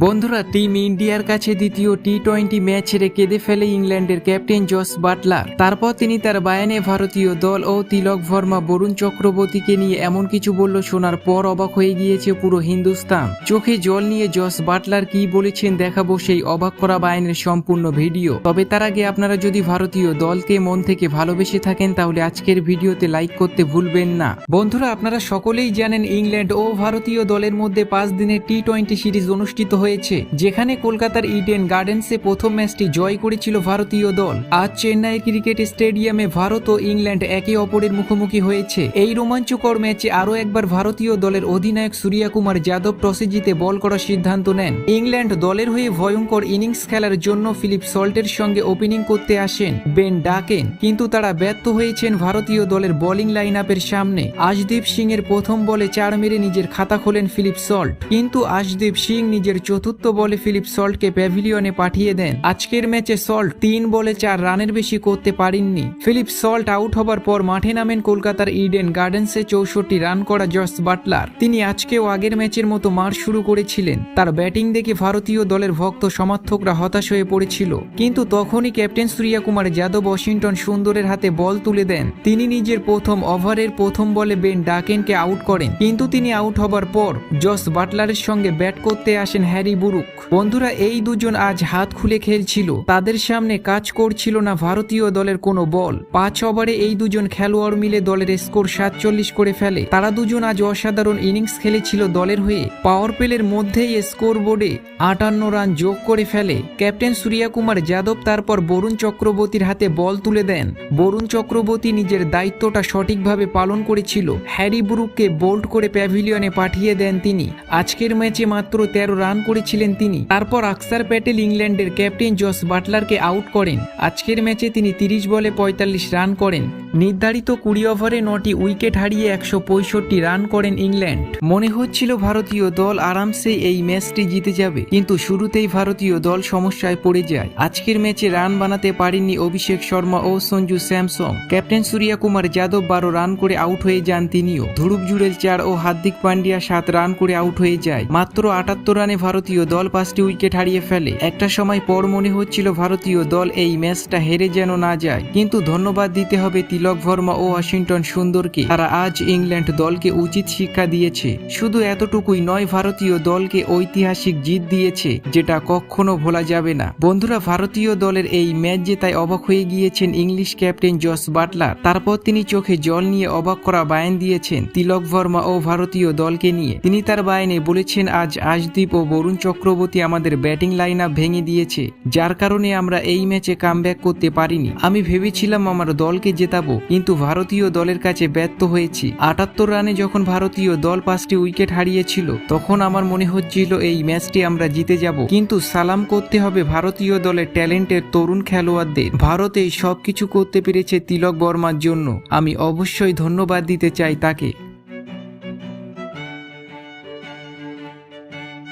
বন্ধুরা টিম ইন্ডিয়ার কাছে দ্বিতীয় টি টোয়েন্টি ম্যাচ হেরে কেঁদে ফেলে ইংল্যান্ডের ক্যাপ্টেন জস বাটলার। তারপর তিনি তার বায়ানে ভারতীয় দল ও তিলক ভর্মা বরুণ চক্রবর্তীকে নিয়ে এমন কিছু বলল শোনার পর অবাক হয়ে গিয়েছে পুরো হিন্দুস্তান। চোখে জল নিয়ে জস বাটলার কি বলেছেন দেখাবো সেই অবাক করা বায়ানের সম্পূর্ণ ভিডিও। তবে তার আগে আপনারা যদি ভারতীয় দলকে মন থেকে ভালোবেসে থাকেন, তাহলে আজকের ভিডিওতে লাইক করতে ভুলবেন না। বন্ধুরা, আপনারা সকলেই জানেন ইংল্যান্ড ও ভারতীয় দলের মধ্যে পাঁচ দিনের টি টোয়েন্টি সিরিজ অনুষ্ঠিত হয়েছে, যেখানে কলকাতার ইডেন গার্ডেন্সে প্রথম ম্যাচটি জয় করেছিল ভারতীয় দল। আজ চেন্নাই ক্রিকেট স্টেডিয়ামে ভারত ও ইংল্যান্ড একে অপরের মুখোমুখি হয়েছে। এই রোমাঞ্চকর ম্যাচে আরও একবার ভারতীয় দলের অধিনায়ক সূর্যা কুমার যাদব টসে জিতে বল করার সিদ্ধান্ত নেন। ইংল্যান্ড দলের হয়ে ভয়ঙ্কর ইনিংস খেলার জন্য ফিলিপ সল্টের সঙ্গে ওপেনিং করতে আসেন বেন ডাকেন, কিন্তু তারা ব্যর্থ হয়েছেন ভারতীয় দলের বোলিং লাইন আপের সামনে। আশদীপ সিং এর প্রথম বলে চার মেরে নিজের খাতা খোলেন ফিলিপ সল্ট, কিন্তু আশদীপ সিং নিজের চতুর্থ বলে ফিলিপ সল্টকে প্যাভিলিয়নে পাঠিয়ে দেন। আজকের ম্যাচে সল্ট তিন বলে চার রানের বেশি করতে পারেননি। ফিলিপ সল্ট আউট হবার পর মাঠে নামেন কলকাতার ইডেন গার্ডেন্সে চৌষট্টি রান করা জস বাটলার। তিনি আজকেও আগের ম্যাচের মতো মার শুরু করেছিলেন। তার ব্যাটিং দেখে ভারতীয় দলের ভক্ত সমর্থকরা হতাশ হয়ে পড়েছিল। কিন্তু তখনই ক্যাপ্টেন সূর্যা কুমার যাদব ওয়াশিংটন সুন্দরের হাতে বল তুলে দেন। তিনি নিজের প্রথম ওভারের প্রথম বলে বেন ডাকেনকে আউট করেন। কিন্তু তিনি আউট হবার পর জস বাটলারের সঙ্গে ব্যাট করতে আসেন হ্যারি বুরুক। বন্ধুরা, এই দুজন আজ হাত খুলে খেলছিল। তাদের সামনে কাজ করছিল না ভারতীয় দলের কোনো বল। পাঁচ ওভারে এই দুজন খেলোয়াড় মিলে দলের স্কোর সাতচল্লিশ করে ফেলে। তারা দুজন আজ অসাধারণ ইনিংস খেলেছিল দলের হয়ে। পাওয়ার প্লের মধ্যেই স্কোর বোর্ডে আটান্ন রান যোগ করে ফেলে। ক্যাপ্টেন সূর্যা কুমার যাদব তারপর বরুণ চক্রবর্তীর হাতে বল তুলে দেন। বরুণ চক্রবর্তী নিজের দায়িত্বটা সঠিকভাবে পালন করেছিল। হ্যারি ব্রুককে বোল্ড করে প্যাভিলিয়নে পাঠিয়ে দেন তিনি। আজকের ম্যাচে মাত্র তেরো রান করেছিলেন তিনি। তারপর আকসার প্যাটেল ইংল্যান্ডের ক্যাপ্টেন জস বাটলারকে আউট করেন। আজকের ম্যাচে তিনি তিরিশ বলে পঁয়তাল্লিশ রান করেন। নির্ধারিত কুড়ি ওভারে নটি উইকেট হারিয়ে একশো পঁয়ষট্টি রান করেন ইংল্যান্ড। মনে হচ্ছিল ভারতীয় দল আরামসে এই ম্যাচটি জিতে যাবে, কিন্তু শুরুতেই ভারতীয় দল সমস্যায় পড়ে যায়। আজকের ম্যাচে রান বানাতে পারেননি অভিষেক শর্মা ও সঞ্জু স্যামসং। ক্যাপ্টেন সূর্যা কুমার যাদব বারো রান করে আউট হয়ে যান তিনিও। ধ্রুব জুড়েল চার ও হার্দিক পান্ডিয়া সাত রান করে আউট হয়ে যায়। মাত্র আটাত্তর রানে ভারতীয় দল পাঁচটি উইকেট হারিয়ে ফেলে। একটা সময় পর মনে হচ্ছিল ভারতীয় দল এই ম্যাচটা হেরে যেন না যায়, কিন্তু ধন্যবাদ দিতে হবে তিলক ভর্মা ও ওয়াশিংটন সুন্দরকে তারা আজ ইংল্যান্ড দলকে উচিত শিক্ষা দিয়েছে। শুধু এতটুকুই নয়, ভারতীয় দলকে ঐতিহাসিক জিত দিয়েছে, যেটা কখনো ভোলা যাবে না। বন্ধুরা, ভারতীয় দলের এই ম্যাচ জেতায় অবাক হয়ে গিয়েছেন ইংলিশ ক্যাপ্টেন জস বাটলার। তারপর তিনি চোখে জল নিয়ে অবাক করা বায়ান দিয়েছেন তিলক ভর্মা ও ভারতীয় দলকে নিয়ে। তিনি তার বায়ানে বলেছেন, আজ আশদীপ ও বরুণ চক্রবর্তী আমাদের ব্যাটিং লাইন ভেঙে দিয়েছে, যার কারণে আমরা এই ম্যাচে কামব্যাক করতে পারিনি। আমি ভেবেছিলাম আমার দলকে জেতাবো কিন্তু ভারতীয় দলের কাছে ব্যর্থ হয়েছি। আটাত্তর রানে যখন ভারতীয় দল পাঁচটি উইকেট হারিয়েছিল, তখন আমার মনে হচ্ছিল এই ম্যাচটি আমরা জিতে যাব। কিন্তু সালাম করতে হবে ভারতীয় দলের ট্যালেন্টের তরুণ খেলোয়াড়দের। ভারতে সবকিছু করতে পেরেছে তিলক বর্মার জন্য। আমি অবশ্যই ধন্যবাদ দিতে চাই তাকে।